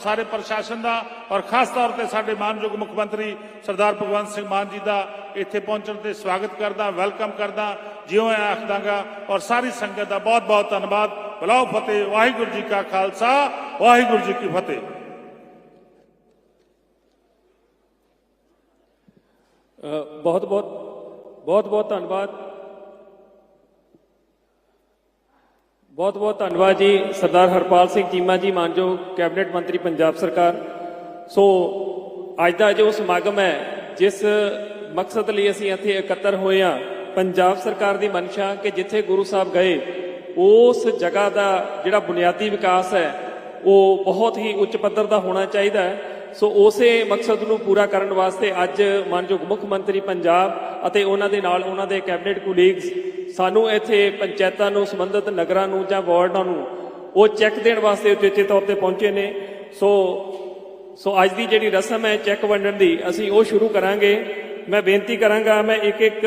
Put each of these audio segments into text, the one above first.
ਸਾਰੇ ਪ੍ਰਸ਼ਾਸਨ ਦਾ ਔਰ ਖਾਸ ਤੌਰ ਤੇ ਸਾਡੇ ਮਾਨਯੋਗ ਮੁੱਖ ਮੰਤਰੀ ਸਰਦਾਰ ਭਗਵੰਤ ਸਿੰਘ ਮਾਨ ਜੀ ਦਾ ਇੱਥੇ ਪਹੁੰਚਣ ਤੇ ਸਵਾਗਤ ਕਰਦਾ, ਵੈਲਕਮ ਕਰਦਾ, ਜਿਉਂ ਆਇਆ ਆਖਦਾਗਾ ਔਰ ਸਾਰੀ ਸੰਗਤ ਦਾ ਬਹੁਤ ਬਹੁਤ ਧੰਨਵਾਦ। ਬਲਾਉ ਫਤਿਹ, ਵਾਹਿਗੁਰੂ ਜੀ ਕਾ ਖਾਲਸਾ, ਵਾਹਿਗੁਰੂ ਜੀ ਕੀ ਫਤਿਹ। ਬਹੁਤ ਬਹੁਤ ਬਹੁਤ ਬਹੁਤ ਧੰਨਵਾਦ। ਬਹੁਤ ਬਹੁਤ ਧੰਨਵਾਦ ਜੀ, ਸਰਦਾਰ ਹਰਪਾਲ ਸਿੰਘ ਚੀਮਾ ਜੀ, ਮਾਨਯੋਗ ਕੈਬਨਿਟ ਮੰਤਰੀ ਪੰਜਾਬ ਸਰਕਾਰ। ਸੋ, ਅੱਜ ਦਾ ਜੋ ਸਮਾਗਮ ਹੈ, ਜਿਸ ਮਕਸਦ ਲਈ ਅਸੀਂ ਇੱਥੇ ਇਕੱਤਰ ਹੋਏ ਹਾਂ, ਪੰਜਾਬ ਸਰਕਾਰ ਦੀ ਮਨਸ਼ਾ ਕਿ ਜਿੱਥੇ ਗੁਰੂ ਸਾਹਿਬ ਗਏ, ਉਸ ਜਗ੍ਹਾ ਦਾ ਜਿਹੜਾ ਬੁਨਿਆਦੀ ਵਿਕਾਸ ਹੈ, ਉਹ ਬਹੁਤ ਹੀ ਉੱਚ ਪੱਧਰ ਦਾ ਹੋਣਾ ਚਾਹੀਦਾ ਹੈ। ਸੋ, ਉਸੇ ਮਕਸਦ ਨੂੰ ਪੂਰਾ ਕਰਨ ਵਾਸਤੇ ਅੱਜ ਮਾਨਯੋਗ ਮੁੱਖ ਮੰਤਰੀ ਪੰਜਾਬ ਅਤੇ ਉਹਨਾਂ ਦੇ ਨਾਲ ਉਹਨਾਂ ਦੇ ਕੈਬਨਿਟ ਕੁਲੀਗਸ ਸਾਨੂੰ ਇੱਥੇ ਪੰਚਾਇਤਾਂ ਨੂੰ, ਸੰਬੰਧਿਤ ਨਗਰਾਂ ਨੂੰ ਜਾਂ ਵਾਰਡਾਂ ਨੂੰ ਉਹ ਚੈੱਕ ਦੇਣ ਵਾਸਤੇ ਉਚੇਚੇ ਤੌਰ ਤੇ ਪਹੁੰਚੇ ਨੇ। ਸੋ ਸੋ ਅੱਜ ਦੀ ਜਿਹੜੀ ਰਸਮ ਹੈ ਚੈੱਕ ਵੰਡਣ ਦੀ, ਅਸੀਂ ਉਹ ਸ਼ੁਰੂ ਕਰਾਂਗੇ। ਮੈਂ ਬੇਨਤੀ ਕਰਾਂਗਾ, ਮੈਂ ਇੱਕ ਇੱਕ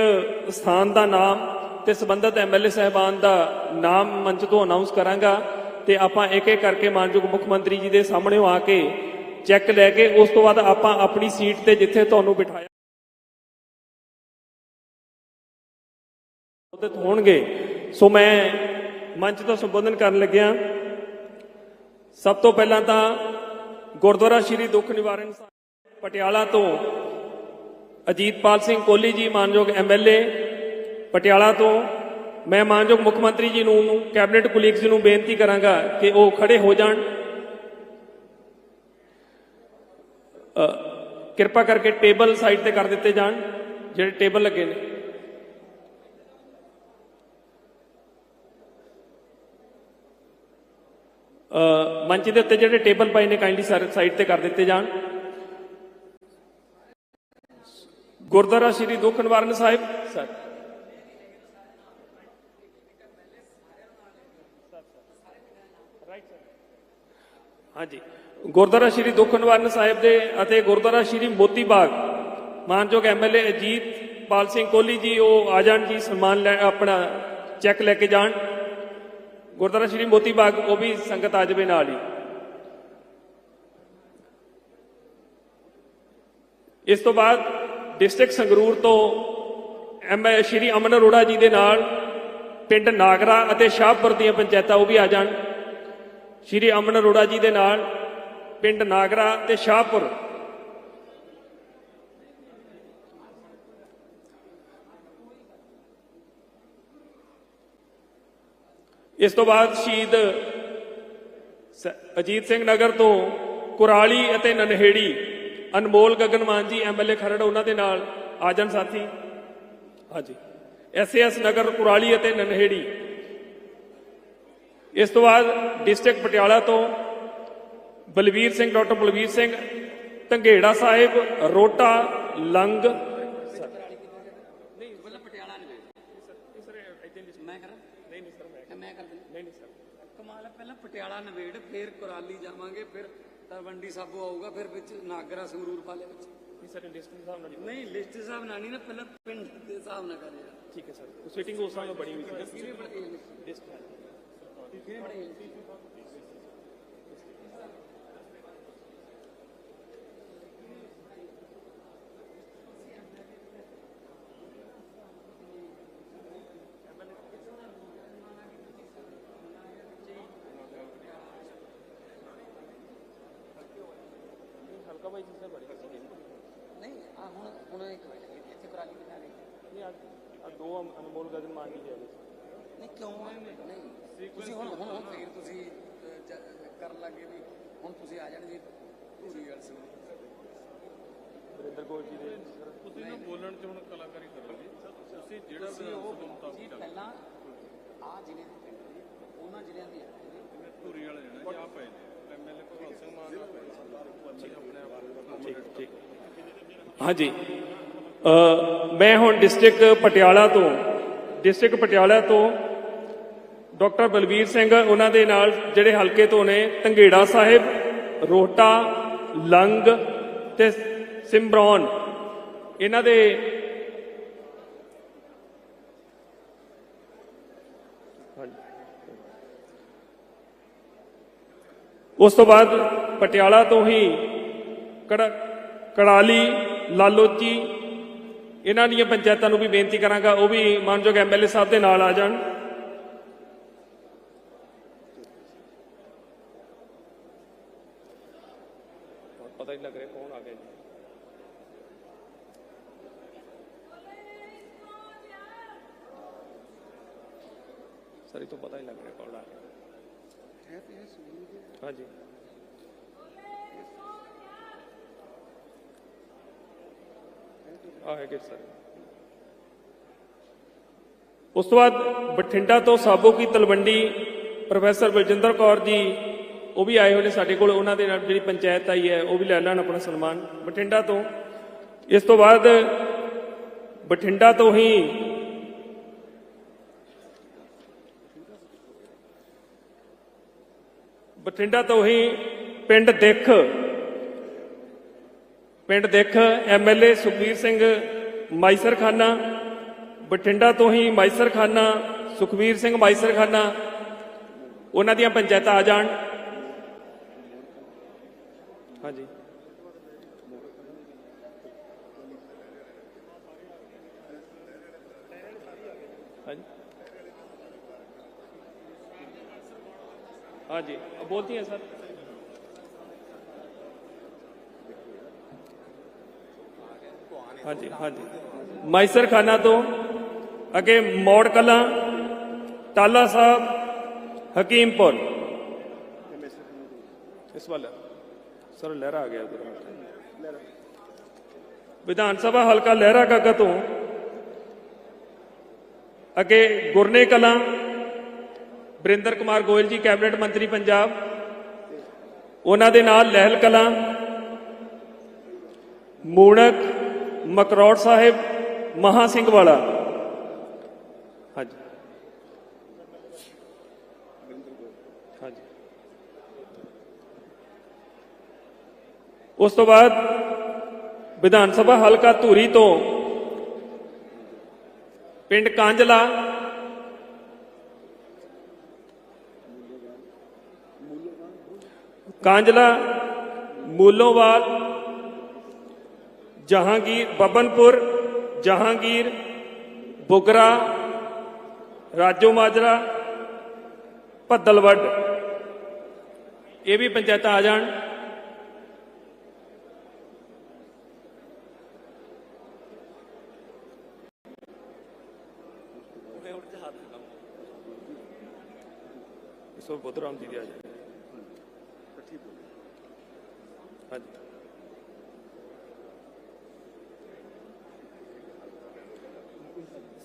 ਸਥਾਨ ਦਾ ਨਾਮ ਤੇ ਸੰਬੰਧਿਤ ਐਮਐਲਏ ਸਹਿਬਾਨ ਦਾ ਨਾਮ ਮੰਚ ਤੋਂ ਅਨਾਉਂਸ ਕਰਾਂਗਾ ਤੇ ਆਪਾਂ ਇੱਕ ਇੱਕ ਕਰਕੇ ਮਾਨਯੋਗ ਮੁੱਖ ਮੰਤਰੀ ਜੀ ਦੇ ਸਾਹਮਣੇ ਆ ਕੇ ਚੈੱਕ ਲੈ ਕੇ ਉਸ ਤੋਂ ਬਾਅਦ ਆਪਾਂ ਆਪਣੀ ਸੀਟ ਤੇ ਜਿੱਥੇ ਤੁਹਾਨੂੰ ਬਿਠਾਇਆ ਉਦਿਤ ਹੋਣਗੇ। ਸੋ ਮੈਂ ਮੰਚ ਤੋਂ ਸੰਬੋਧਨ ਕਰਨ ਲੱਗਿਆ। ਸਭ ਤੋਂ ਪਹਿਲਾਂ ਤਾਂ ਗੁਰਦੁਆਰਾ ਸ਼੍ਰੀ ਦੁੱਖ ਨਿਵਾਰਨ ਸਾਹਿਬ ਪਟਿਆਲਾ ਤੋਂ ਅਜੀਤਪਾਲ ਸਿੰਘ ਕੋਹਲੀ ਜੀ, ਮਾਨਯੋਗ ਐਮਐਲਏ ਪਟਿਆਲਾ ਤੋਂ ਮੈਂ ਮਾਨਯੋਗ ਮੁੱਖ ਮੰਤਰੀ ਜੀ ਨੂੰ, ਕੈਬਨਿਟ ਕੁਲੀਗਸ ਨੂੰ ਬੇਨਤੀ ਕਰਾਂਗਾ ਕਿ ਉਹ ਖੜੇ ਹੋ ਜਾਣ। ਕਿਰਪਾ ਕਰਕੇ ਟੇਬਲ ਸਾਈਡ ਤੇ ਕਰ ਦਿੱਤੇ ਜਾਣ, ਜਿਹੜੇ ਟੇਬਲ ਲੱਗੇ ਨੇ ਅ, ਮੰਚ ਦੇ ਉੱਤੇ ਜਿਹੜੇ ਟੇਬਲ ਪਏ ਨੇ ਕਾਈਂਡਲੀ ਸਾਈਡ ਤੇ ਕਰ ਦਿੱਤੇ ਜਾਣ। ਗੁਰਦੁਆਰਾ ਸ੍ਰੀ ਦੁੱਖ ਨਿਵਾਰਨ ਸਾਹਿਬ। ਸਰ। ਹਾਂਜੀ। ਗੁਰਦੁਆਰਾ ਸ੍ਰੀ ਦੁੱਖ ਨਿਵਾਰਨ ਸਾਹਿਬ ਦੇ ਅਤੇ ਗੁਰਦੁਆਰਾ ਸ੍ਰੀ ਮੋਤੀ ਬਾਗ। ਮਾਨਯੋਗ ਐਮਐਲਏ ਅਜੀਤ ਪਾਲ ਸਿੰਘ ਕੋਹਲੀ ਜੀ, ਉਹ ਆ ਜਾਣ ਜੀ, ਸਨਮਾਨ ਲੈ ਆਪਣਾ ਚੈੱਕ ਲੈ ਕੇ ਜਾਣ। ਗੁਰਦੁਆਰਾ ਸ੍ਰੀ ਮੋਤੀ ਬਾਗ, ਉਹ ਵੀ ਸੰਗਤ ਆ ਜਾਵੇ ਨਾਲ ਹੀ। ਇਸ ਤੋਂ ਬਾਅਦ ਡਿਸਟ੍ਰਿਕਟ ਸੰਗਰੂਰ ਤੋਂ ਐਮ ਸ਼੍ਰੀ ਅਮਨ ਅਰੋੜਾ ਜੀ ਦੇ ਨਾਲ ਪਿੰਡ ਨਾਗਰਾ ਅਤੇ ਸ਼ਾਹਪੁਰ ਦੀਆਂ ਪੰਚਾਇਤਾਂ ਉਹ ਵੀ ਆ ਜਾਣ। ਸ਼੍ਰੀ ਅਮਨ ਅਰੋੜਾ ਜੀ ਦੇ ਨਾਲ ਪਿੰਡ ਨਾਗਰਾ ਤੇ ਸ਼ਾਹਪੁਰ ਇਸ ਤੋਂ ਬਾਅਦ ਸ਼ਹੀਦ ਸ- ਅਜੀਤ ਸਿੰਘ ਨਗਰ ਤੋਂ ਕੁਰਾਲੀ ਅਤੇ ਨਨਹੇੜੀ ਅਨਮੋਲ ਗਗਨਮਾਨ ਜੀ ਐਮਐਲਏ ਖਰੜ, ਉਹਨਾਂ ਦੇ ਨਾਲ ਆ ਜਾਣ ਸਾਥੀ। ਹਾਂਜੀ। ਐਸਐਸ ਨਗਰ, ਕੁਰਾਲੀ ਅਤੇ ਨਨਹੇੜੀ। ਇਸ ਤੋਂ ਬਾਅਦ ਡਿਸਟ੍ਰਿਕਟ ਪਟਿਆਲਾ ਤੋਂ ਬਲਵੀਰ ਸਿੰਘ, ਡਾਕਟਰ ਬਲਵੀਰ ਸਿੰਘ, ਧੰਗੇੜਾ ਸਾਹਿਬ ਰੋਟਾ ਲੰਗ ਮੈਂ ਕਰਾਂ ਨਹੀਂ ਨਹੀਂ ਸਰ ਮੈਂ ਕਰ ਦਿੰਦਾ ਨਹੀਂ ਨਹੀਂ ਸਰ ਕਮਾਲ ਹੈ ਪਹਿਲਾਂ ਪਟਿਆਲਾ ਨਵੇੜ ਫਿਰ ਕੁਰਾਲੀ ਜਾਵਾਂਗੇ ਫਿਰ ਤਰਵੰਡੀ ਸਾਬੋ ਆਊਗਾ ਫਿਰ ਵਿੱਚ ਨਾਗਰਾ ਸੰਗਰੂਰ ਪਾਲੇ ਵਿੱਚ। ਸਰ ਨਾਲ ਨਹੀਂ ਲਿਸਟ ਹਿਸਾਬ ਨਾਲ ਨਹੀਂ ਨਾ ਪਹਿਲਾਂ ਪਿੰਡ ਦੇ ਹਿਸਾਬ ਨਾਲ ਕਰ ਯਾਰ ਠੀਕ ਹੈ ਸਰ ਸੀਟਿੰਗ ਉਸ ਨਾਲ ਬਣੀ ਹੋਈ ਸੀ ਕਿਹਨੇ ਬੜੇ ਬਾਈ ਜੀ ਸਰ ਬੜੀ ਨਹੀਂ ਆ ਹੁਣ ਹੁਣ ਇੱਕ ਮਿੰਟ ਇੱਥੇ ਕੁਰਾਲੀ ਆ ਗਈ ਨਹੀਂ ਆ ਦੋ ਅਨਮੋਲ ਗਗਨਮਾਨ ਜੀ ਜੀ ਨਹੀਂ ਕਿਉਂ? ਨਹੀਂ ਤੁਸੀਂ ਹੁਣ ਹੁਣ ਹੁਣ ਫੇਰ ਤੁਸੀਂ ਕਰਨ ਲੱਗੇ ਵੀ ਹੁਣ ਤੁਸੀਂ ਆ ਜਾਣਗੇ ਧੂਰੀ ਵਾਲ ਸਿੰਘ ਵਰਿੰਦਰ ਕੌਰ ਜੀ ਦੇ। ਤੁਸੀਂ ਨਾ ਬੋਲਣ ਚ ਹੁਣ ਕਲਾਕਾਰੀ ਕਰੋ ਜੀ ਤੁਸੀਂ ਜਿਹੜਾ ਜੀ ਪਹਿਲਾਂ ਆ ਜ਼ਿਲ੍ਹੇ ਦੇ ਪਿੰਡ ਉਹਨਾਂ ਜ਼ਿਲ੍ਹਿਆਂ ਦੀ ਆ। ਧੂਰੀ ਵਾਲੇ ਜਣਾ ਜੀ ਆ ਪਏ ਨੇ ਸਿੰਘ ਮਾਨ ਠੀਕ ਠੀਕ ਹਾਂਜੀ ਮੈਂ ਹੁਣ ਡਿਸਟ੍ਰਿਕਟ ਪਟਿਆਲਾ ਤੋਂ ਡਿਸਟ੍ਰਿਕਟ ਪਟਿਆਲਾ ਤੋਂ ਡਾਕਟਰ ਬਲਬੀਰ ਸਿੰਘ, ਉਹਨਾਂ ਦੇ ਨਾਲ ਜਿਹੜੇ ਹਲਕੇ ਤੋਂ ਨੇ ਧੰਗੇੜਾ ਸਾਹਿਬ, ਰੋਹਟਾ, ਲੰਗ ਤੇ ਸਿੰਬਰੌਨ ਇਹਨਾਂ ਦੇ ਉਸ ਤੋਂ ਬਾਅਦ ਪਟਿਆਲਾ ਤੋਂ ਹੀ ਕੜਾ ਕੜਾਲੀ, ਲਾਲੋਚੀ, ਇਹਨਾਂ ਦੀਆਂ ਪੰਚਾਇਤਾਂ ਨੂੰ ਵੀ ਬੇਨਤੀ ਕਰਾਂਗਾ, ਉਹ ਵੀ ਮਾਨਯੋਗ ਐਮਐਲਏ ਸਾਹਿਬ ਦੇ ਨਾਲ ਆ ਜਾਣ। ਪਤਾ ਹੀ ਲੱਗ ਰਿਹਾ ਕੌਣ ਆ ਗਿਆ ਜੀ। ਸਰ ਤੋਂ ਪਤਾ ਹੀ ਲੱਗ ਰਿਹਾ ਕੌਣ ਆ ਗਿਆ। ਹਾਂਜੀ। ਆ ਹੈਗੇ ਸਰ। ਉਸ ਤੋਂ ਬਾਅਦ ਬਠਿੰਡਾ ਤੋਂ ਸਾਬੋ ਕੀ ਤਲਵੰਡੀ ਪ੍ਰੋਫੈਸਰ ਬਲਜਿੰਦਰ ਕੌਰ ਜੀ, ਉਹ ਵੀ ਆਏ ਹੋਏ ਨੇ ਸਾਡੇ ਕੋਲ। ਉਹਨਾਂ ਦੇ ਨਾਲ ਜਿਹੜੀ ਪੰਚਾਇਤ ਆਈ ਹੈ, ਉਹ ਵੀ ਲੈ ਲੈਣ ਆਪਣਾ ਸਨਮਾਨ ਬਠਿੰਡਾ ਤੋਂ। ਇਸ ਤੋਂ ਬਾਅਦ ਬਠਿੰਡਾ ਤੋਂ ਹੀ ਬਠਿੰਡਾ ਤੋਂ ਹੀ ਪਿੰਡ ਦੇਖ। ਪਿੰਡ ਦੇਖ ਐਮਐਲਏ ਸੁਖਬੀਰ ਸਿੰਘ ਮਾਈਸਰਖਾਨਾ। ਬਠਿੰਡਾ ਤੋਂ ਹੀ ਮਾਈਸਰਖਾਨਾ, ਸੁਖਬੀਰ ਸਿੰਘ ਮਾਈਸਰਖਾਨਾ। ਉਹਨਾਂ ਦੀਆਂ ਪੰਚਾਇਤਾਂ ਆ ਜਾਣ। ਹਾਂਜੀ। हाँ जी। अब बोलती हैं सर। हाँ जी हाँ जी। माइसर खाना तो अगे मौड़ कल टाला साहब हकीमपुर। इस वाले सर लहरा आ गया उधर। विधानसभा हलका लहरा का कतों अगे गुरने कला ਬਰਿੰਦਰ ਕੁਮਾਰ ਗੋਇਲ ਜੀ, ਕੈਬਨਿਟ ਮੰਤਰੀ ਪੰਜਾਬ। ਉਹਨਾਂ ਦੇ ਨਾਲ ਲਹਿਲ ਕਲਾਂ, ਮੂਣਕ, ਮਕਰੌੜ ਸਾਹਿਬ, ਮਹਾ ਸਿੰਘ ਵਾਲਾ। ਹਾਂਜੀ। ਹਾਂਜੀ। ਉਸ ਤੋਂ ਬਾਅਦ ਵਿਧਾਨ ਸਭਾ ਹਲਕਾ ਧੂਰੀ ਤੋਂ ਪਿੰਡ ਕਾਂਜਲਾ ਕਾਂਜਲਾ ਮੂਲੋਵਾਲ ਜਹਾਂਗੀਰ ਬਬਨਪੁਰ ਜਹਾਂਗੀਰ ਬੁਗਰਾ ਰਾਜੋ ਮਾਜਰਾ ਭੱਦਲਵੱਡ। ਇਹ ਵੀ ਪੰਚਾਇਤਾਂ ਆ ਜਾਣ ਸੋ ਬੁੱਧਰਾਮ ਜੀ ਦੀ ਆ ਜਾਣ ਹਾਂਜੀ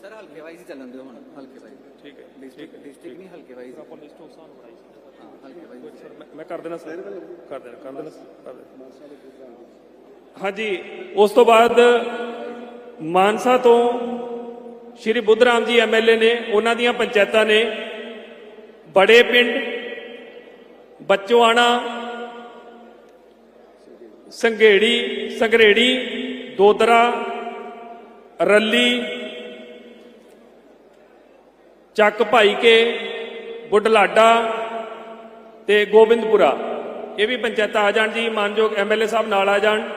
ਸਰ ਹਲਕੇ ਵਾਈਜ਼ ਹੀ ਚੱਲਣ ਦਿਓ ਹੁਣ ਹਲਕੇ ਵਾਈਜ਼ ਠੀਕ ਹੈ ਡਿਸਟ੍ਰਿਕਟ ਡਿਸਟ੍ਰਿਕਟ ਨਹੀਂ ਹਲਕੇ ਵਾਈਜ਼ ਬਣਾਈ ਸੀ ਹਾਂ ਸਰ ਮੈਂ- ਮੈਂ ਕਰ ਦੇਣਾ ਸਰ। ਕਰ ਦੇਣਾ ਕਰ ਦੇਣਾ sir, ਕਰ ਦੇਣਾ। ਹਾਂਜੀ ਉਸ ਤੋਂ ਬਾਅਦ ਮਾਨਸਾ ਤੋਂ ਸ਼੍ਰੀ ਬੁੱਧਰਾਮ ਜੀ ਐਮਐਲਏ ਨੇ ਉਹਨਾਂ ਦੀਆਂ ਪੰਚਾਇਤਾਂ ਨੇ ਬੜੇ ਪਿੰਡ ਬੱਚੋਆਣਾ ਸੰਘੇੜੀ ਸੰਘਰੇੜੀ ਦੋਦਰਾ ਰੱਲੀ ਚੱਕ ਭਾਈ ਕੇ ਬੁੱਢਲਾਡਾ ਤੇ ਗੋਬਿੰਦਪੁਰਾ। ਇਹ ਵੀ ਪੰਚਾਇਤਾਂ ਆ ਜਾਣ ਜੀ, ਮਾਨਯੋਗ ਐਮਐਲਏ ਸਾਹਿਬ ਨਾਲ ਆ ਜਾਣ।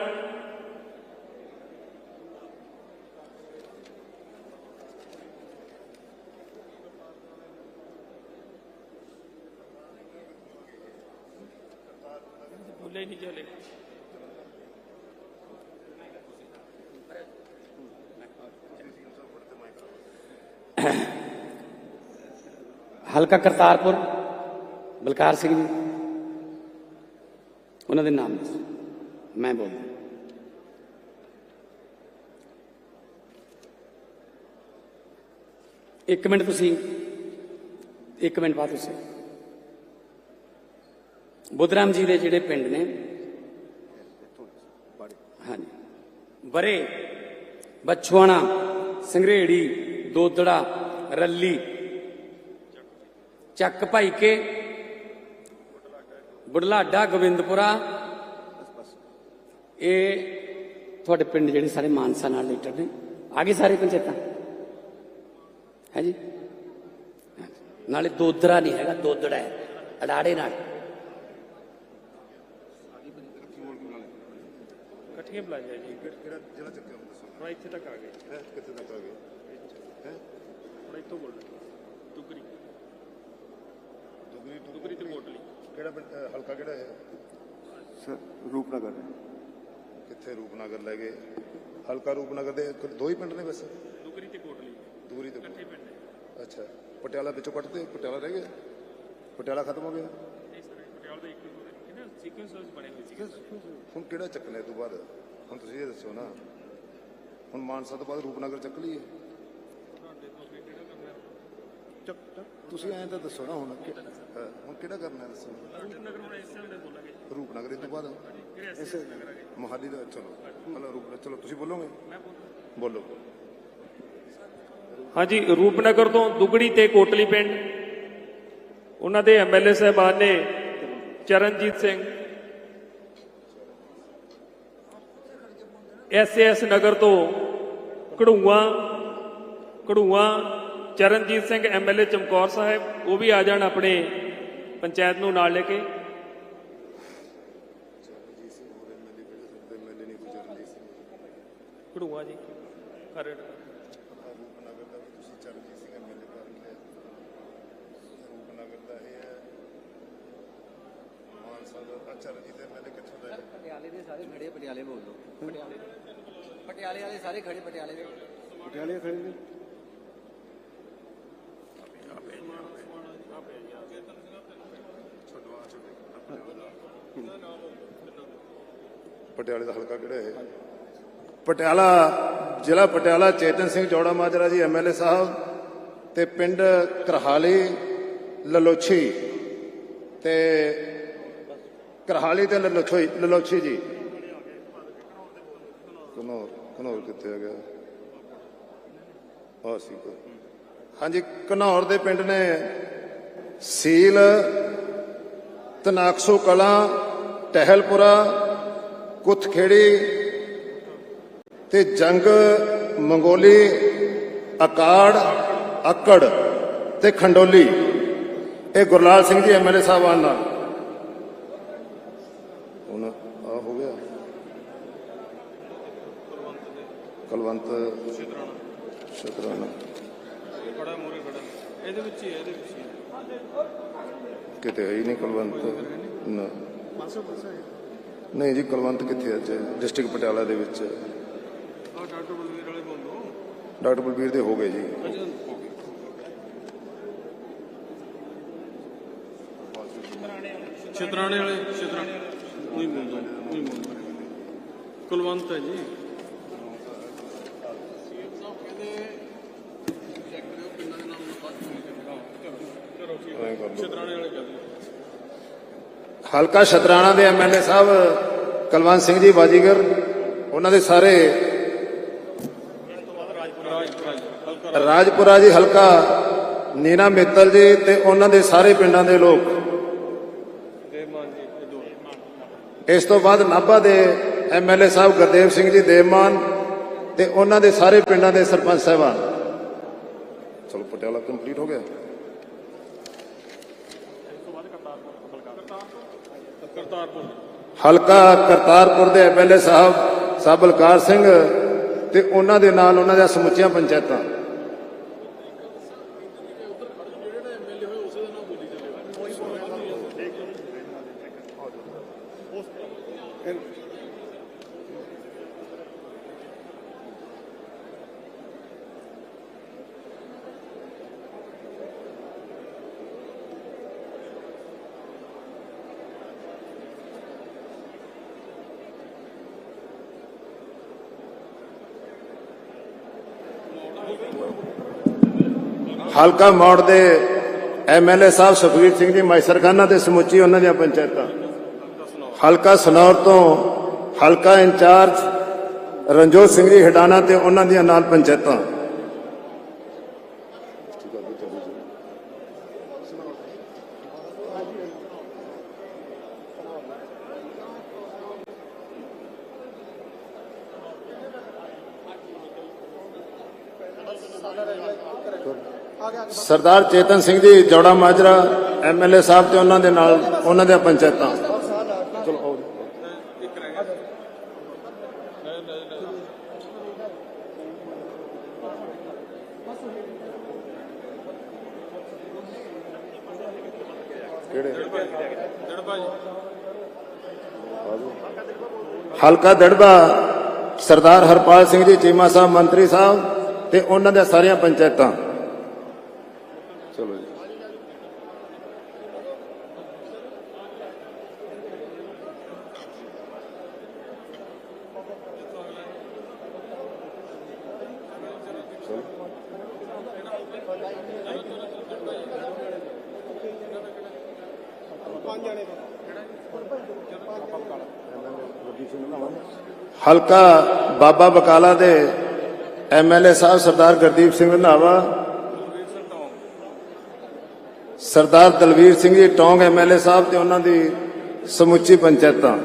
ਭੁੱਲੇ ਨਹੀਂ ਚਲੇ ਹਲਕਾ ਕਰਤਾਰਪੁਰ, ਬਲਕਾਰ ਸਿੰਘ ਜੀ। ਉਹਨਾਂ ਦੇ ਨਾਮ ਮੈਂ ਬੋਲਦਾ। ਇੱਕ ਮਿੰਟ ਤੁਸੀਂ, ਇੱਕ ਮਿੰਟ ਬਾਅਦ ਤੁਸੀਂ। ਬੁੱਧਰਾਮ ਜੀ ਦੇ ਜਿਹੜੇ ਪਿੰਡ ਨੇ, ਹਾਂਜੀ। ਬਰੇ ਬਛਵਾਣਾ ਸੰਘਰੇੜੀ, ਦੋਦੜਾ, ਰੱਲੀ ਚੱਕ ਭਾਈ ਕੇ। ਬੁਢਲਾਡਾ ਗੋਬਿੰਦਪੁਰਾ। ਇਹ ਤੁਹਾਡੇ ਪਿੰਡ ਜਿਹੜੇ ਸਾਰੇ ਮਾਨਸਾ ਨਾਲ ਲੀਡਰ ਨੇ। ਆਗੇ ਸਾਰੇ ਪੰਚਾਇਤਾਂ? ਹੈ ਜੀ? ਨਾਲੇ ਦੋਦਰਾ ਨਹੀਂ ਹੈਗਾ ਦੋਦੜਾ ਹੈ। ਅਡਾੜੇ ਨਾਲ। ਇਕੱਠੀਆਂ ਬੁਲਾਈਆਂ ਜੀ। ਕਿਹੜਾ ਜਿਹੜਾ ਚੱਕਿਆ ਉਹ ਦੱਸੋ ਹੁਣ ਇੱਥੇ ਤੱਕ ਆ ਗਏ ਕਿੱਥੇ ਤੱਕ ਆ ਗਏ ਹੈ? ਹੁਣ ਇੱਥੋਂ ਬੋਲ ਦੁਗਰੀ। ਦੁਗਰੀ ਤੋਂ ਟੁਕਰੀ ਤੇ ਕੋਟਲੀ। ਕਿਹੜਾ ਪਿੰਡ- ਅਹ ਹਲਕਾ ਕਿਹੜਾ ਹੈ? ਸਰ ਰੂਪਨਗਰ। ਕਿੱਥੇ ਰੂਪਨਗਰ ਲੈ ਗਏ? ਹਲਕਾ ਰੂਪਨਗਰ ਦੇ ਇੱਕ- ਦੋ ਹੀ ਪਿੰਡ ਨੇ ਬਸ ਟੁਕਰੀ ਤੇ ਕੋਟਲੀ। ਦੂਰੀ ਤੋਂ ਇਕੱਠੇ ਪਿੰਡ ਹੈ ਅੱਛਾ ਪਟਿਆਲਾ ਵਿੱਚੋਂ ਕੱਟਦੇ ਪਟਿਆਲਾ ਰਹਿ ਗਿਆ ਪਟਿਆਲਾ ਖਤਮ ਹੋ ਗਿਆ? ਨਹੀਂ ਸਰ ਪਟਿਆਲਾ ਦਾ ਇੱਕ ਕਿਹਨਾਂ ਸੀਕੁਐਂਸ ਬਣੇ ਹੋਏ ਸੀ ਹੁਣ ਕਿਹੜਾ ਚੱਕਣਾ ਇਹ ਤੋਂ ਬਾਅਦ? ਹੁਣ ਤੁਸੀਂ ਇਹ ਦੱਸੋ ਨਾ। ਹੁਣ ਮਾਨਸਾ ਤੋਂ ਬਾਅਦ ਰੂਪਨਗਰ ਚੱਕ ਲਈਏ। ਤੁਸੀਂ ਐਂ ਤਾਂ ਦੱਸੋ ਨਾ ਹੁਣ ਕਿ- ਹੁਣ ਕਿਹੜਾ ਕਰਨਾ ਹੈ ਦੱਸੋ? ਰੂਪਨਗਰ ਹੁਣ ਇਸ ਤਰ੍ਹਾਂ ਦੇ ਬੋਲਾਂਗੇ। ਰੂਪਨਗਰ ਇਹ ਤੋਂ ਬਾਅਦ? ਗਏ। ਮੋਹਾਲੀ ਦਾ ਚਲੋ। ਹਲੋ ਰੂਪਨਗਰ ਚਲੋ ਤੁਸੀਂ ਬੋਲੋਗੇ? ਬੋਲੋ। ਹਾਂਜੀ ਰੂਪਨਗਰ ਤੋਂ ਦੁਗੜੀ ਤੇ ਕੋਟਲੀ ਪਿੰਡ। ਉਹਨਾਂ ਦੇ ਐਮਐਲਏ ਸਾਹਿਬਾਨ ਨੇ ਚਰਨਜੀਤ ਸਿੰਘ। ਐਸਐਸ ਨਗਰ ਤੋਂ ਕੜੂਆ ਕੜੂਆ ਚਰਨਜੀਤ ਸਿੰਘ ਐਮਐਲਏ ਚਮਕੌਰ ਸਾਹਿਬ ਉਹ ਵੀ ਆ ਜਾਣ ਆਪਣੇ ਪੰਚਾਇਤ ਨੂੰ ਨਾਲ ਲੈ ਕੇ। ਕੜੂਆ ਜੀ ਖਰੜ ਰੂਪਨਗਰ ਦਾ ਵੀ ਤੁਸੀਂ ਚਰਨਜੀਤ ਸਿੰਘ ਐਮਐਲਏ ਕਰ ਲਿਆ ਰੂਪਨਗਰ ਦਾ ਇਹ ਹੈ ਮਾਨਸਾ ਦਾ ਆਹ ਚਰਨਜੀਤ ਐਮਐਲਏ ਕਿੱਥੋਂ ਦਾ ਹੈ ਪਟਿਆਲੇ ਦੇ ਸਾਰੇ ਖੜੇ ਪਟਿਆਲੇ ਬੋਲ ਦੋ ਪਟਿਆਲੇ ਪਟਿਆਲੇ ਵਾਲੇ ਸਾਰੇ ਖੜੇ ਪਟਿਆਲੇ ਦੇ। ਪਟਿਆਲੇ ਖੜੇ ਨੇ। ਪਟਿਆਲੇ ਦਾ ਹਲਕਾ ਕਿਹੜਾ ਹੈ? ਪਟਿਆਲਾ, ਜ਼ਿਲ੍ਹਾ ਪਟਿਆਲਾ, ਚੇਤਨ ਸਿੰਘ ਚੌੜਾ ਮਾਜਰਾ ਜੀ ਐਮਐਲਏ ਸਾਹਿਬ ਤੇ ਪਿੰਡ ਕਰਹਾਲੀ, ਲਲੋਛੀ ਤੇ ਕਰਹਾਲੀ ਤੇ ਲਲੋਛੀ ਲਲੋਛੀ ਜੀ। ਕਨੌਰ ਕਨੌਰ ਕਿੱਥੇ ਆ ਗਿਆ? ਆ ਸੀ ਹਾਂਜੀ, ਕਨੌਰ ਦੇ ਪਿੰਡ ਨੇ ਸੀਲ, ਤਨਾਕਸੋ ਕਲਾਂ, ਟਹਿਲਪੁਰਾ ਕੁੱਥਖੇੜੀ ਤੇ ਜੰਗ, ਮੰਗੋਲੀ, ਅਕਾੜ, ਅਕੜ ਤੇ ਖੰਡੋਲੀ। ਇਹ ਗੁਰਲਾਲ ਸਿੰਘ ਜੀ ਐਮਐਲਏ ਸਾਹਿਬਾਨ ਨਾਲ। ਹੁਣ ਆ ਹੋ ਗਿਆ। ਕਲਵੰਤ ਸ਼ਤਰਾਣਾ। ਖੜਾ ਮੂਰੇ ਖੜਾ ਇਹਦੇ ਵਿੱਚ ਹੀ ਹੈ ਇਹਦੇ ਵਿੱਚ ਕਿਤੇ ਹੈ ਹੀ ਨਹੀਂ ਕੁਲਵੰਤ। ਨਾ। ਨਹੀਂ ਜੀ ਕੁਲਵੰਤ ਕਿੱਥੇ ਅੱਜ? ਡਿਸਟ੍ਰਿਕਟ ਪਟਿਆਲਾ ਦੇ ਵਿੱਚ। ਡਾਕਟਰ ਬਲਵੀਰ ਵਾਲੇ ਬੋਲੋ ਡਾਕਟਰ ਬਲਬੀਰ ਦੇ ਹੋ ਗਏ ਜੀ। ਛਤਰਾਣੇ ਵਾਲੇ ਛਤਰਾਣੇ ਨਹੀਂ ਬੋਲਦਾ ਨਹੀਂ ਬੋਲਦਾ ਕੁਲਵੰਤ ਹੈ ਜੀ ਐਂ ਕਰ ਲਓ। ਛਤਰਾਣੇ ਵਾਲੇ ਕਹਿੰਦੇ ਹਲਕਾ ਸ਼ਤਰਾਣਾ ਦੇ ਐਮਐਲਏ ਸਾਹਿਬ ਕੁਲਵੰਤ ਸਿੰਘ ਜੀ ਬਾਜੀਗਰ, ਉਹਨਾਂ ਦੇ ਸਾਰੇ ਰਾਜਪੁਰਾ ਜੀ ਹਲਕਾ, ਨੀਨਾ ਮਿੱਤਲ ਜੀ ਤੇ ਉਹਨਾਂ ਦੇ ਸਾਰੇ ਪਿੰਡਾਂ ਦੇ ਲੋਕ। ਇਸ ਤੋਂ ਬਾਅਦ ਨਾਭਾ ਦੇ ਐਮਐਲਏ ਸਾਹਿਬ ਗੁਰਦੇਵ ਸਿੰਘ ਜੀ ਦੇਵਮਾਨ ਤੇ ਉਹਨਾਂ ਦੇ ਸਾਰੇ ਪਿੰਡਾਂ ਦੇ ਸਰਪੰਚ ਸਾਹਿਬਾਨ। ਚਲੋ ਪਟਿਆਲਾ ਕੰਪਲੀਟ ਹੋ ਗਿਆ। ਹਲਕਾ ਕਰਤਾਰਪੁਰ ਦੇ ਐਮਐਲਏ ਸਾਹਿਬ ਸਾਹਿਬ ਬਲਕਾਰ ਸਿੰਘ ਤੇ ਉਹਨਾਂ ਦੇ ਨਾਲ ਉਹਨਾਂ ਦੀਆਂ ਸਮੁੱਚੀਆਂ ਪੰਚਾਇਤਾਂ। ਹਲਕਾ ਮੌੜ ਦੇ ਐਮਐਲਏ ਸਾਹਿਬ ਸੁਖਵੀਰ ਸਿੰਘ ਜੀ, ਮੈਸਰਖਾਨਾ ਤੇ ਸਮੁੱਚੀ ਉਹਨਾਂ ਦੀਆਂ ਪੰਚਾਇਤਾਂ। ਹਲਕਾ ਸਨੌਰ ਤੋਂ ਹਲਕਾ ਇੰਚਾਰਜ ਰਣਜੋਤ ਸਿੰਘ ਜੀ ਹਡਾਣਾ ਤੇ ਉਹਨਾਂ ਦੀਆਂ ਨਾਲ ਪੰਚਾਇਤਾਂ। ਸਰਦਾਰ ਚੇਤਨ ਸਿੰਘ ਜੀ, ਜੋੜਾ ਮਾਜਰਾ ਐਮਐਲਏ ਸਾਹਿਬ ਤੇ ਉਹਨਾਂ ਦੇ ਨਾਲ, ਉਹਨਾਂ ਦੀਆਂ ਪੰਚਾਇਤਾਂ। ਚਲੋ ਆਓ ਹਲਕਾ ਦੜਬਾ, ਸਰਦਾਰ ਹਰਪਾਲ ਸਿੰਘ ਜੀ, ਚੀਮਾ ਸਾਹਿਬ, ਮੰਤਰੀ ਸਾਹਿਬ ਤੇ ਉਹਨਾਂ ਦੀਆਂ ਸਾਰੀਆਂ ਪੰਚਾਇਤਾਂ। ਚਲੋ ਜੀ। ਹਲਕਾ ਬਾਬਾ ਬਕਾਲਾ ਦੇ ਐਮਐਲਏ ਸਾਹਿਬ ਸਰਦਾਰ ਗੁਰਦੀਪ ਸਿੰਘ ਰੰਧਾਵਾ ਸਰਦਾਰ ਦਲਵੀਰ ਸਿੰਘ ਜੀ, ਟੌਂਗ ਐਮਐਲਏ ਸਾਹਿਬ ਤੇ ਉਹਨਾਂ ਦੀ ਸਮੁੱਚੀ ਪੰਚਾਇਤਾਂ।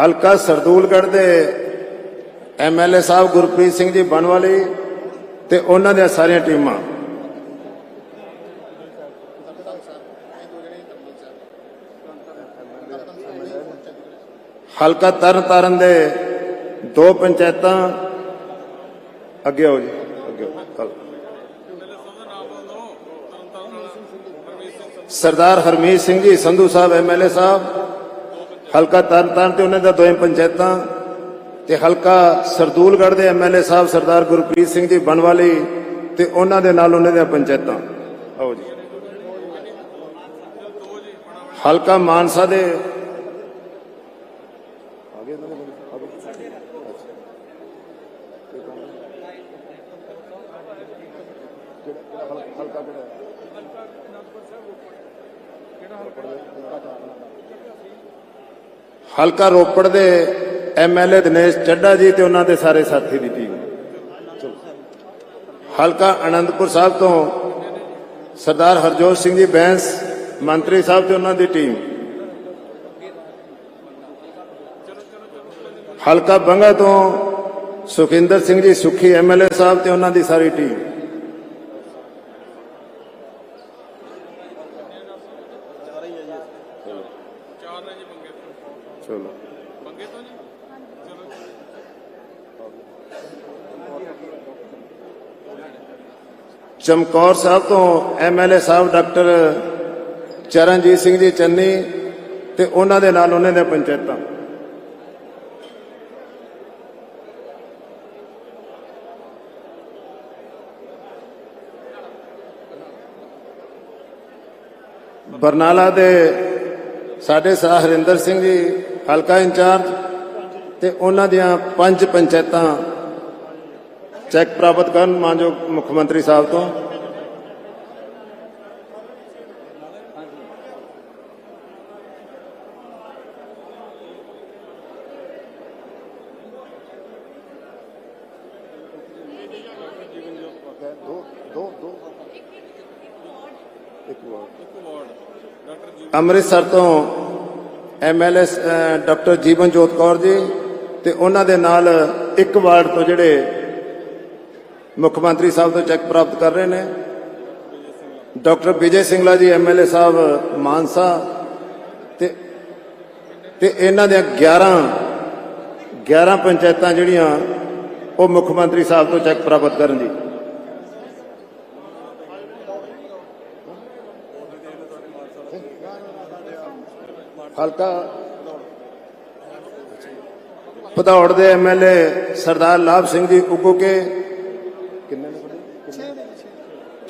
ਹਲਕਾ ਸਰਦੂਲਗੜ੍ਹ ਦੇ ਐਮਐਲਏ ਸਾਹਿਬ ਗੁਰਪ੍ਰੀਤ ਸਿੰਘ ਜੀ ਬਣਵਾਲੀ ਤੇ ਉਹਨਾਂ ਦੀਆਂ ਸਾਰੀਆਂ ਟੀਮਾਂ। ਹਲਕਾ ਤਰਨ ਤਾਰਨ ਦੇ ਦੋ ਪੰਚਾਇਤਾਂ, ਅੱਗੇ ਆਓ ਜੀ, ਅੱਗੇ ਆਓ ਸਰਦਾਰ ਹਰਮੀਤ ਸਿੰਘ ਜੀ, ਸੰਧੂ ਸਾਹਿਬ ਐਮਐਲਏ ਸਾਹਿਬ, ਹਲਕਾ ਤਰਨ ਤਾਰਨ ਤੇ ਉਹਨਾਂ ਦਾ ਦੋਵੇਂ ਪੰਚਾਇਤਾਂ ਤੇ ਹਲਕਾ ਸਰਦੂਲਗੜ੍ਹ ਦੇ ਐਮਐਲਏ ਸਾਹਿਬ, ਸਰਦਾਰ ਗੁਰਪ੍ਰੀਤ ਸਿੰਘ ਜੀ ਬਣਵਾਲੀ ਤੇ ਉਹਨਾਂ ਦੇ ਨਾਲ ਉਹਨਾਂ ਦੀਆਂ ਪੰਚਾਇਤਾਂ। ਆਓ ਜੀ। ਹਲਕਾ ਮਾਨਸਾ ਦੇ ਹਲਕਾ ਰੋਪੜ ਦੇ ਐਮਐਲਏ ਦਿਨੇਸ਼ ਚੱਡਾ ਜੀ ਤੇ ਉਹਨਾਂ ਦੇ ਸਾਰੇ ਸਾਥੀ ਦੀ ਟੀਮ ਹਲਕਾ ਆਨੰਦਪੁਰ ਸਾਹਿਬ ਤੋਂ ਸਰਦਾਰ ਹਰਜੋਤ ਸਿੰਘ ਜੀ, ਬੈਂਸ ਮੰਤਰੀ ਸਾਹਿਬ ਤੇ ਉਹਨਾਂ ਦੀ ਟੀਮ ਹਲਕਾ ਬੰਗਾ ਤੋਂ ਸੁਖਿੰਦਰ ਸਿੰਘ ਜੀ, ਸੁਖੀ ਐਮਐਲਏ ਸਾਹਿਬ ਤੇ ਉਹਨਾਂ ਦੀ ਸਾਰੀ ਟੀਮ ਚਾਰ ਨੇ ਜੀ ਮੰਗੇ ਤੋਂ ਚਲੋ ਮੰਗੇ ਤੋਂ ਜੀ ਚਲੋ ਚਮਕੌਰ ਸਾਹਿਬ ਤੋਂ ਐਮਐਲਏ ਸਾਹਿਬ ਡਾਕਟਰ ਚਰਨਜੀਤ ਸਿੰਘ ਜੀ ਚੰਨੀ ਤੇ ਉਹਨਾਂ ਦੇ ਨਾਲ ਉਹਨਾਂ ਦੀਆਂ ਪੰਚਾਇਤਾਂ। ਬਰਨਾਲਾ ਦੇ ਸਾਡੇ ਸਾਹ ਹਰਿੰਦਰ ਸਿੰਘ ਜੀ, ਹਲਕਾ ਇੰਚਾਰਜ ਤੇ ਉਹਨਾਂ ਦੀਆਂ ਪੰਜ ਪੰਚਾਇਤਾਂ ਚੈੱਕ ਪ੍ਰਾਪਤ ਕਰਨ ਮਾਨਯੋਗ ਮੁੱਖ ਮੰਤਰੀ ਸਾਹਿਬ ਤੋਂ। ਅੰਮ੍ਰਿਤਸਰ ਤੋਂ ਐਮਐਲਏ ਡਾਕਟਰ ਜੀਵਨ ਜੋਤ ਕੌਰ ਜੀ ਤੇ ਉਹਨਾਂ ਦੇ ਨਾਲ ਇੱਕ ਵਾਰਡ ਤੋਂ ਜਿਹੜੇ ਮੁੱਖ ਮੰਤਰੀ ਸਾਹਿਬ ਤੋਂ ਚੈੱਕ ਪ੍ਰਾਪਤ ਕਰ ਰਹੇ ਨੇ। ਡਾਕਟਰ ਵਿਜੇ ਸਿੰਗਲਾ ਜੀ ਐਮਐਲਏ ਸਾਹਿਬ ਮਾਨਸਾ ਤੇ ਤੇ ਇਹਨਾਂ ਦੀਆਂ 11 11 ਪੰਚਾਇਤਾਂ ਜਿਹੜੀਆਂ ਉਹ ਮੁੱਖ ਮੰਤਰੀ ਸਾਹਿਬ ਤੋਂ ਚੈੱਕ ਪ੍ਰਾਪਤ ਕਰਨ ਜੀ। ਹਲਕਾ ਭਦੌੜ ਦੇ ਐਮਐਲਏ ਸਰਦਾਰ ਲਾਭ ਸਿੰਘ ਜੀ ਉਗੋ ਕੇ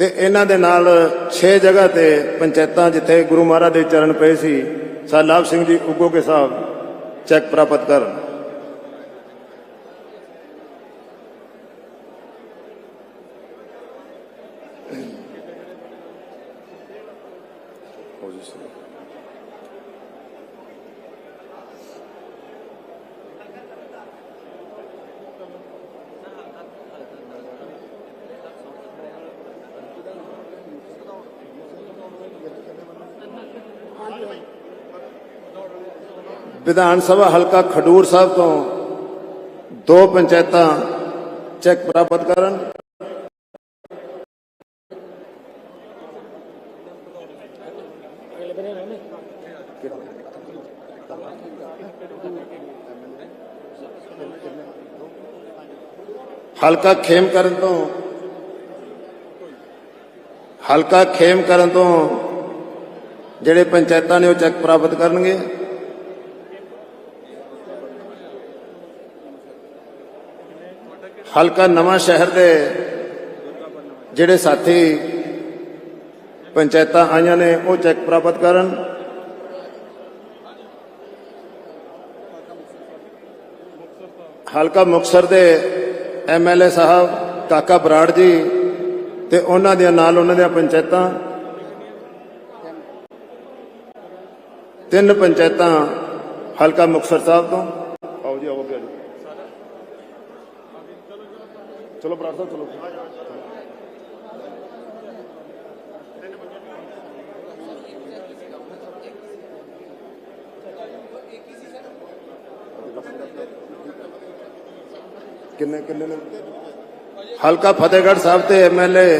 ਤੇ ਇਹਨਾਂ ਦੇ ਨਾਲ 6 ਜਗ੍ਹਾ ਤੇ ਪੰਚਾਇਤਾਂ ਜਿੱਥੇ ਗੁਰੂ ਮਹਾਰਾਜ ਦੇ ਚਰਨ ਪਏ ਸੀ, ਸਰ ਸਿੰਘ ਜੀ, ਉਗੋ ਕੇ ਸਾਹਿਬ, ਚੈੱਕ ਪ੍ਰਾਪਤ ਕਰਨ। ਵਿਧਾਨ ਸਭਾ ਹਲਕਾ ਖਡੂਰ ਸਾਹਿਬ ਤੋਂ ਦੋ ਪੰਚਾਇਤਾਂ ਚੈੱਕ ਪ੍ਰਾਪਤ ਕਰਨ ਹਲਕਾ ਖੇਮ ਕਰਨ ਤੋਂ ਹਲਕਾ ਖੇਮ ਕਰਨ ਤੋਂ ਜਿਹੜੇ ਪੰਚਾਇਤਾਂ ਨੇ ਉਹ ਚੈੱਕ ਪ੍ਰਾਪਤ ਕਰਨਗੇ ਹਲਕਾ ਨਵਾਂ ਸ਼ਹਿਰ ਦੇ ਜਿਹੜੇ ਸਾਥੀ ਪੰਚਾਇਤਾਂ ਆਈਆਂ ਨੇ, ਉਹ ਚੈੱਕ ਪ੍ਰਾਪਤ ਕਰਨ। ਹਲਕਾ ਮੁਕਸਰ ਦੇ ਐਮਐਲਏ ਸਾਹਿਬ, ਕਾਕਾ ਬਰਾੜ ਜੀ ਤੇ ਉਹਨਾਂ ਦੇ ਨਾਲ ਉਹਨਾਂ ਦੀਆਂ ਪੰਚਾਇਤਾਂ। ਤਿੰਨ ਪੰਚਾਇਤਾਂ ਹਲਕਾ ਮੁਕਸਰ ਸਾਹਿਬ ਤੋਂ ਆਓ ਜੀ ਆਓ ਅੱਗੇ ਆ ਜਾਓ। ਚਲੋ ਬਰਾੜ ਸਾਹਿਬ, ਚਲੋ। ਕਿੰਨੇ ਕਿੰਨੇ ਨੇ? ਹਲਕਾ ਫਤਿਹਗੜ੍ਹ ਸਾਹਿਬ ਤੇ ਐਮਐਲਏ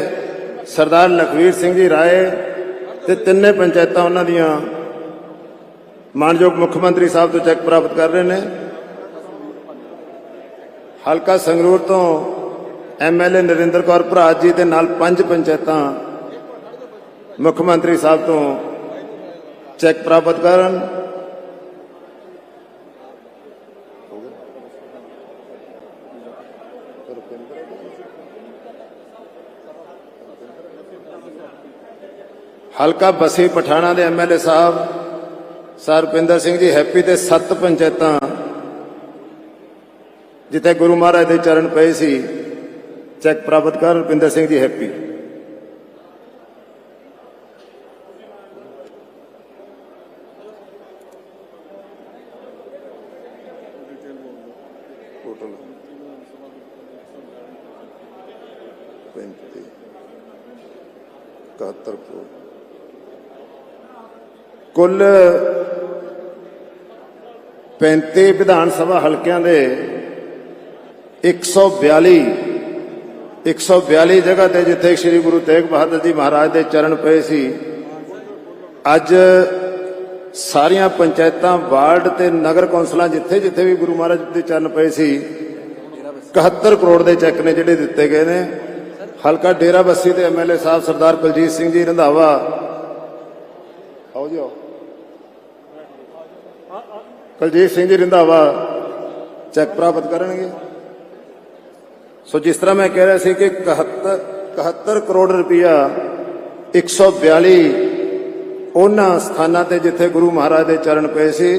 ਸਰਦਾਰ ਲਖਵੀਰ ਸਿੰਘ ਜੀ ਰਾਏ ਤੇ ਤਿੰਨੇ ਪੰਚਾਇਤਾਂ ਉਹਨਾਂ ਦੀਆਂ ਮਾਨਯੋਗ ਮੁੱਖ ਮੰਤਰੀ ਸਾਹਿਬ ਤੋਂ ਚੈੱਕ ਪ੍ਰਾਪਤ ਕਰ ਰਹੇ ਨੇ। ਹਲਕਾ ਸੰਗਰੂਰ ਤੋਂ ਐਮਐਲਏ ਨਰਿੰਦਰ ਕੌਰ ਭਰਾਜ ਜੀ ਦੇ ਨਾਲ ਪੰਜ ਪੰਚਾਇਤਾਂ ਮੁੱਖ ਮੰਤਰੀ ਸਾਹਿਬ ਤੋਂ ਚੈੱਕ ਪ੍ਰਾਪਤ ਕਰਨ। ਹਲਕਾ ਬਸੀ ਪਠਾਣਾ ਦੇ ਐਮਐਲਏ ਸਾਹਿਬ ਸਰਪਿੰਦਰ ਸਿੰਘ ਜੀ, ਹੈਪੀ ਤੇ ਸੱਤ ਪੰਚਾਇਤਾਂ, ਜਿੱਥੇ ਗੁਰੂ ਮਹਾਰਾਜ ਦੇ ਚਰਨ ਪਏ ਸੀ। ਚੈੱਕ ਪ੍ਰਾਪਤ ਕਰ, ਰੁਪਿੰਦਰ ਸਿੰਘ ਜੀ ਹੈਪੀ ਟੋਟਲ 35 71 ਕਰੋੜ ਕੁੱਲ 35 ਵਿਧਾਨ ਸਭਾ ਹਲਕਿਆਂ ਦੇ 142 142 ਜਗ੍ਹਾ ਤੇ ਜਿੱਥੇ ਸ੍ਰੀ ਗੁਰੂ ਤੇਗ ਬਹਾਦਰ ਜੀ ਮਹਾਰਾਜ ਦੇ ਚਰਨ ਪਏ ਸੀ, ਅੱਜ ਸਾਰੀਆਂ ਪੰਚਾਇਤਾਂ, ਵਾਰਡ ਤੇ ਨਗਰ ਕੌਂਸਲਾਂ ਜਿੱਥੇ ਜਿੱਥੇ ਵੀ ਗੁਰੂ ਮਹਾਰਾਜ ਦੇ ਚਰਨ ਪਏ ਸੀ 71 ਕਰੋੜ ਦੇ ਚੈੱਕ ਨੇ ਜਿਹੜੇ ਦਿੱਤੇ ਗਏ ਨੇ। ਹਲਕਾ ਡੇਰਾ ਬੱਸੀ ਦੇ ਐਮਐਲਏ ਸਾਹਿਬ ਸਰਦਾਰ ਕੁਲਜੀਤ ਸਿੰਘ ਜੀ ਰੰਧਾਵਾ। ਆਓ ਜੀ ਆਓ। ਕੁਲਜੀਤ ਸਿੰਘ ਜੀ ਰੰਧਾਵਾ, ਚੈੱਕ ਪ੍ਰਾਪਤ ਕਰਨਗੇ। ਸੋ ਜਿਸ ਤਰ੍ਹਾਂ ਮੈਂ ਕਹਿ ਰਿਹਾ ਸੀ ਕਿ 71 71 ਕਰੋੜ ਰੁਪਇਆ 142 ਉਹਨਾਂ ਸਥਾਨਾਂ ਤੇ ਜਿੱਥੇ ਗੁਰੂ ਮਹਾਰਾਜ ਦੇ ਚਰਨ ਪਏ ਸੀ